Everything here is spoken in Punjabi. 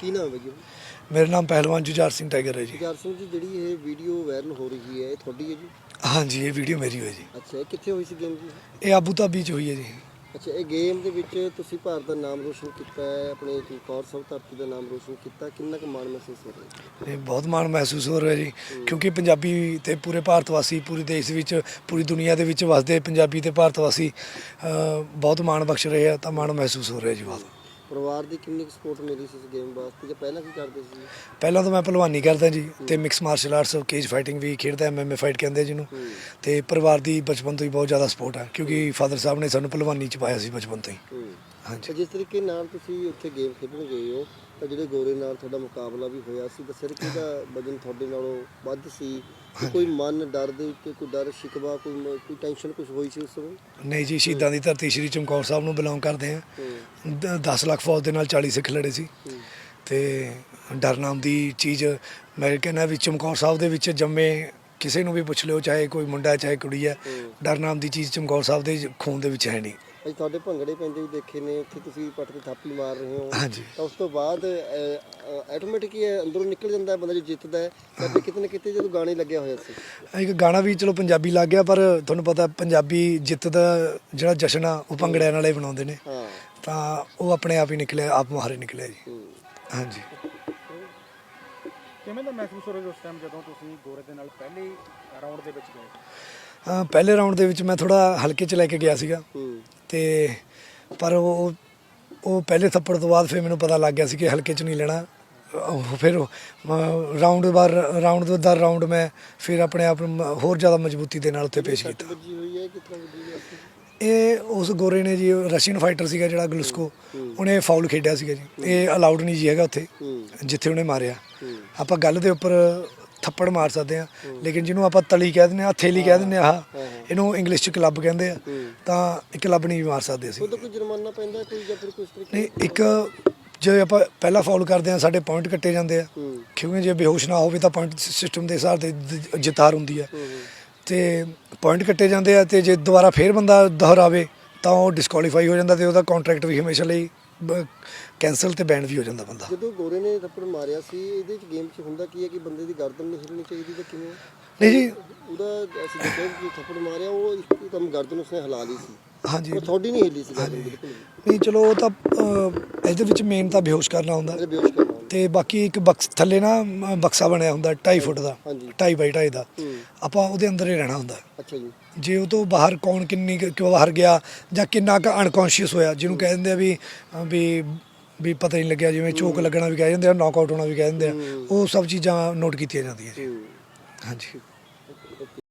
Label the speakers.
Speaker 1: ਕੀ ਨਾਮ ਹੈ ਜੀ?
Speaker 2: ਮੇਰਾ ਨਾਮ ਪਹਿਲਵਾਨ ਜੁਝਾਰ ਸਿੰਘ ਟਾਈਗਰ ਹੈ ਜੀ।
Speaker 1: ਜਗਰ ਸਿੰਘ ਜੀ ਜਿਹੜੀ ਇਹ ਵੀਡੀਓ ਵਾਇਰਲ ਹੋ ਰਹੀ ਹੈ ਇਹ ਤੁਹਾਡੀ ਹੈ ਜੀ?
Speaker 2: ਹਾਂਜੀ ਇਹ ਵੀਡੀਓ ਮੇਰੀ ਹੋਈ ਜੀ।
Speaker 1: ਅੱਛਾ ਇਹ ਕਿੱਥੇ ਹੋਈ ਸੀ ਗੇਮ ਜੀ?
Speaker 2: ਇਹ ਆਬੂ ਧਾਬੀ ਚ ਹੋਈ ਹੈ ਜੀ।
Speaker 1: ਅੱਛਾ ਇਹ ਗੇਮ ਦੇ ਵਿੱਚ ਤੁਸੀਂ ਭਾਰਤ ਦਾ ਨਾਮ ਰੋਸ਼ਨ ਕੀਤਾ ਹੈ ਆਪਣੇ ਕੌਰ ਸਭ ਧਰਤੀ ਦਾ ਨਾਮ ਰੋਸ਼ਨ ਕੀਤਾ ਕਿੰਨਾ ਕੁ ਮਾਣ ਮਹਿਸੂਸ ਹੋ ਰਿਹਾ ਹੈ?
Speaker 2: ਇਹ ਬਹੁਤ ਮਾਣ ਮਹਿਸੂਸ ਹੋ ਰਿਹਾ ਜੀ ਕਿਉਂਕਿ ਪੰਜਾਬੀ ਤੇ ਪੂਰੇ ਭਾਰਤ ਵਾਸੀ ਪੂਰੇ ਦੇਸ਼ ਵਿੱਚ ਪੂਰੀ ਦੁਨੀਆ ਦੇ ਵਿੱਚ ਵਸਦੇ ਪੰਜਾਬੀ ਤੇ ਭਾਰਤ ਵਾਸੀ ਅ, ਬਹੁਤ ਮਾਣ ਬਖਸ਼ ਰਹੇ ਆ ਤਾਂ ਮਾਣ ਮਹਿਸੂਸ ਹੋ ਰਿਹਾ ਜੀ ਬਹੁਤ।
Speaker 1: ਪਰਿਵਾਰ ਦੀ ਕਿੰਨੀ ਸਪੋਰਟ ਮਿਲੀ ਸੀ ਇਸ ਗੇਮ ਵਾਸਤੇ ਜਾਂ ਪਹਿਲਾਂ ਕੀ ਕਰਦੇ ਸੀ?
Speaker 2: ਪਹਿਲਾਂ ਤਾਂ ਮੈਂ ਪਹਿਲਵਾਨੀ ਕਰਦਾ ਜੀ ਤੇ mix martial arts cage fighting ਵੀ ਖੇਡਦਾ ਐਮਐਮਏ ਫਾਈਟ ਕਹਿੰਦੇ ਆ ਜਿਹਨੂੰ ਤੇ ਪਰਿਵਾਰ ਦੀ ਬਚਪਨ ਤੋਂ ਹੀ ਬਹੁਤ ਜ਼ਿਆਦਾ ਸਪੋਰਟ ਹੈ ਕਿਉਂਕਿ ਫਾਦਰ ਸਾਹਿਬ ਨੇ ਸਾਨੂੰ ਪਹਿਲਵਾਨੀ ਚ ਪਾਇਆ ਸੀ ਬਚਪਨ ਤੋਂ ਹੀ। ਹਾਂਜੀ।
Speaker 1: ਜਿਸ ਤਰੀਕੇ ਨਾਲ ਤੁਸੀਂ ਉੱਥੇ ਗੇਮ ਖੇਡਣ ਗਏ ਹੋ ਤਾਂ ਜਿਹੜੇ ਗੋਰੇ ਨਾਲ ਤੁਹਾਡਾ ਮੁਕਾਬਲਾ ਵੀ ਹੋਇਆ ਸੀ ਦੱਸਿਆ ਕਿ ਇਹਦਾ ਵਜਨ ਤੁਹਾਡੇ ਨਾਲੋਂ ਵੱਧ ਸੀ? ਤੇ ਕੋਈ ਮਨ ਡਰ ਦੇ ਉੱਤੇ ਕੋਈ ਡਰ ਸ਼ਿਕਵਾ ਕੋਈ ਮ- ਕੋਈ ਟੈਨਸ਼ਨ ਕੁਝ ਹੋਈ ਸੀ ਉਸ ਸਮੇਂ?
Speaker 2: ਨਹੀਂ ਜੀ ਸ਼ਹੀਦਾਂ ਦੀ ਧਰਤੀ ਸ਼੍ਰੀ ਚਮਕੌਰ ਸਾਹਿਬ ਨੂੰ ਬਿਲੋਂਗ ਕਰਦੇ ਆ
Speaker 1: ਹੂੰ।
Speaker 2: 10 ਲੱਖ ਫੌਜ ਦੇ ਨਾਲ 40 ਸਿੱਖ ਲੜੇ ਸੀ।
Speaker 1: ਹੂੰ।
Speaker 2: ਤੇ ਡਰ ਨਾਮ ਦੀ ਚੀਜ਼ ਮੈਂ ਕਹਿੰਦਾ ਵੀ ਚਮਕੌਰ ਸਾਹਿਬ ਦੇ ਵਿੱਚ ਜੰਮੇ ਕਿਸੇ ਨੂੰ ਵੀ ਪੁੱਛ ਲਿਓ ਚਾਹੇ ਕੋਈ ਮੁੰਡਾ ਚਾਹੇ ਕੁੜੀ ਹੈ।
Speaker 1: ਹੂੰ।
Speaker 2: ਡਰ ਨਾਮ ਦੀ ਚੀਜ਼ ਚਮਕੌਰ ਸਾਹਿਬ ਦੇ ਖੂਨ ਦੇ ਵਿੱਚ ਹੈ ਨਹੀਂ।
Speaker 1: ਅੱਜ ਤੁਹਾਡੇ ਭੰਗੜੇ ਪੈਂਦੇ ਵੀ ਦੇਖੇ ਨੇ ਉੱਥੇ ਤੁਸੀਂ ਪੱਟ ਤੇ ਥਾਪੀ ਮਾਰ ਰਹੇ ਹੋ।
Speaker 2: ਹਾਂਜੀ।
Speaker 1: ਤਾਂ ਉਸ ਤੋਂ ਬਾਅਦ ਆਟੋਮੈਟਿਕ ਹੀ ਅੰਦਰੋਂ ਨਿਕਲ ਜਾਂਦਾ ਹੈ ਬੰਦਾ ਜੋ ਜਿੱਤਦਾ ਹੈ। ਤਾਂ ਕਿਤੇ ਨਾ ਕਿਤੇ ਜਦੋਂ ਗਾਣੇ ਲੱਗਿਆ ਹੋਇਆ ਸੀ।
Speaker 2: ਇੱਕ ਗਾਣਾ ਵੀ ਚਲੋ ਪੰਜਾਬੀ ਲੱਗ ਗਿਆ ਪਰ ਤੁਹਾਨੂੰ ਪਤਾ ਪੰਜਾਬੀ ਜਿੱਤ ਦਾ ਜਿਹੜਾ ਜਸ਼ਨ ਆ ਉਹ ਭੰਗੜਿਆਂ ਨਾਲ ਹੀ ਬਣਾਉਂਦੇ ਨੇ। ਤਾਂ ਉਹ ਆਪਣੇ ਆਪ ਹੀ ਨਿਕਲਿਆ ਆਪ ਮੁਹਾਰੇ ਨਿਕਲਿਆ ਜੀ। ਹਾਂਜੀ।
Speaker 3: ਕਿਵੇਂ ਦਾ ਮਹਿਸੂਸ ਹੋ ਰਿਹਾ ਉਸ ਟਾਈਮ ਜਦੋਂ ਤੁਸੀਂ ਗੋਰੇ ਦੇ ਨਾਲ ਪਹਿਲੇ ਰਾਉਂਡ ਦੇ ਵਿੱਚ ਗਏ?
Speaker 2: ਪਹਿਲੇ ਰਾਉਂਡ ਦੇ ਵਿੱਚ ਮੈਂ ਥੋੜਾ ਹਲਕੇ ਚ ਲੈ ਕੇ ਗਿਆ ਸੀਗਾ। ਤੇ ਪਰ ਉਹ ਉਹ ਪਹਿਲੇ ਥੱਪੜ ਤੋਂ ਬਾਅਦ ਫਿਰ ਮੈਨੂੰ ਪਤਾ ਲੱਗ ਗਿਆ ਸੀ ਕਿ ਹਲਕੇ ਚ ਨਹੀਂ ਲੈਣਾ। ਫਿਰ ਰਾਉਂਡ ਬਾਰ ਰਾਉਂਡ ਦਰ ਰਾਉਂਡ ਮੈਂ ਫਿਰ ਆਪਣੇ ਆਪ ਨੂੰ ਹੋਰ ਜ਼ਿਆਦਾ ਮਜ਼ਬੂਤੀ ਦੇ ਨਾਲ ਉੱਤੇ ਪੇਸ਼ ਕੀਤਾ। ਇਹ ਉਸ ਗੋਰੇ ਨੇ ਜੀ ਰਸ਼ੀਅਨ ਫਾਈਟਰ ਸੀਗਾ ਜਿਹੜਾ ਗਲੂਸਕੋ ਉਹਨੇ ਫਾਉਲ ਖੇਡਿਆ ਸੀਗਾ ਜੀ। ਇਹ ਅਲਾਉਡ ਨਹੀਂ ਜੀ ਹੈਗਾ ਉੱਥੇ ਜਿੱਥੇ ਉਹਨੇ ਮਾਰਿਆ। ਆਪਾਂ ਗੱਲ ਦੇ ਉੱਪਰ ਥੱਪੜ ਮਾਰ ਸਕਦੇ ਆ। ਲੇਕਿਨ ਜਿਹਨੂੰ ਆਪਾਂ ਤਲੀ ਕਹਿ ਦਿੰਦੇ ਆ ਥੇਲੀ ਕਹਿ ਦਿੰਦੇ ਆ ਆਹ, ਇਹਨੂੰ ਇੰਗਲਿਸ਼ ਚ ਕਲੱਬ ਕਹਿੰਦੇ ਆ। ਤਾਂ ਇਹ ਕਲੱਬ ਨਹੀਂ ਵੀ ਮਾਰ ਸਕਦੇ ਅਸੀਂ।
Speaker 1: ਉਹਦਾ ਕੋਈ ਜੁਰਮਾਨਾ ਪੈਂਦਾ ਕੋਈ ਜਾਂ ਫਿਰ ਤਰੀਕੇ
Speaker 2: ਨਹੀਂ ਇੱਕ ਜੇ ਆਪਾਂ ਪਹਿਲਾ ਫਾਉਲ ਕਰਦੇ ਆ ਸਾਡੇ ਪੁਆਇੰਟ ਕੱਟੇ ਜਾਂਦੇ ਆ। ਕਿਉਂਕਿ ਜੇ ਬੇਹੋਸ਼ ਨਾ ਹੋਵੇ ਤਾਂ ਪੁਆਇੰਟ ਸਿਸਟਮ ਦੇ ਹਿਸਾਬ ਦ- ਜਿਤਾਰ ਹੁੰਦੀ ਹੂੰ ਤੇ ਪੁਆਇੰਟ ਕੱਟੇ ਜਾਂਦੇ ਆ ਤੇ ਜੇ ਦੁਬਾਰਾ ਫੇਰ ਬੰਦਾ ਦੁਹਰਾਵੇ ਤਾਂ ਉਹ ਡਿਸਕੁਆਲੀਫਾਈ ਹੋ ਜਾਂਦਾ ਤੇ ਉਹਦਾ ਕੰਟਰੈਕਟ ਵੀ ਹਮੇਸ਼ਾ ਲਈ ਕੈਨਸਲ ਤੇ ਬੈਨ ਵੀ ਹੋ ਜਾਂਦਾ ਬੰਦਾ।
Speaker 1: ਜਦੋਂ ਗੋਰੇ ਨੇ ਥੱਪੜ ਮਾਰਿਆ ਸੀ ਇਹਦੇ ਚ ਗੇਮ ਚ ਹੁੰਦਾ ਕੀ ਹੈ ਕਿ ਬੰਦੇ ਦੀ ਗਰਦਨ ਨਹੀਂ ਹਿੱਲਣੀ ਚਾਹੀਦੀ ਤਾਂ ਕਿਵੇਂ
Speaker 2: ਨਹੀਂ ਜੀ।
Speaker 1: ਉਹਦਾ ਅਸੀਂ ਜਦੋਂ ਵੀ ਥੱਪੜ ਮਾਰਿਆ ਉਹ ਇੱਕਦਮ ਗਰਦਨ ਉਸਨੇ ਹਿਲਾ ਲਈ ਸੀ।
Speaker 2: ਹਾਂਜੀ।
Speaker 1: ਉਹ ਤੁਹਾਡੀ ਨਹੀਂ ਹਿੱਲੀ ਸੀ ਗਰਦਨ ਬਿਲਕੁਲ
Speaker 2: ਨਹੀਂ ਚਲੋ ਉਹ ਤਾਂ ਅਹ, ਇਹਦੇ ਵਿੱਚ ਮੇਨ ਤਾਂ ਬੇਹੋਸ਼ ਕਰਨਾ ਹੁੰਦਾ।
Speaker 1: ਬੇਹੋਸ਼ ਕਰਨਾ।
Speaker 2: ਤੇ ਬਾਕੀ ਇੱਕ ਬਕਸ ਥੱਲੇ ਨਾ ਮ, ਬਕਸਾ ਬਣਿਆ ਹੁੰਦਾ 2.5 ਫੁੱਟ ਦਾ
Speaker 1: ਹਾਂਜੀ।
Speaker 2: 2.5 ਬਾਈ 2.5 ਦਾ।
Speaker 1: ਹੂੰ।
Speaker 2: ਆਪਾਂ ਉਹਦੇ ਅੰਦਰ ਹੀ ਰਹਿਣਾ ਹੁੰਦਾ।
Speaker 1: ਅੱਛਾ ਜੀ।
Speaker 2: ਜੇ ਉਹ ਤੋਂ ਬਾਹਰ ਕੌਣ ਕਿੰਨੀ ਕੁ- ਕਿਉਂ ਬਾਹਰ ਗਿਆ ਜਾਂ ਕਿੰਨਾ ਕੁ ਅਨਕੌਂਸ਼ੀਅਸ ਹੋਇਆ ਜਿਹਨੂੰ ਕਹਿ ਦਿੰਦੇ ਆ ਵੀ ਅ, ਵੀ ਵੀ ਪਤਾ ਨਹੀਂ ਲੱਗਿਆ ਜਿਵੇਂ ਚੋਕ ਲੱਗਣਾ ਵੀ ਕਹਿ ਦਿੰਦੇ ਆ ਨੌਕਆਊਟ ਹੋਣਾ ਵੀ ਕਹਿ ਦਿੰਦੇ ਆ ਉਹ ਸਭ ਚੀਜ਼ਾਂ ਨੋਟ ਕੀਤੀਆਂ ਜਾਂਦੀਆਂ ਜੀ। ਹਾਂਜੀ।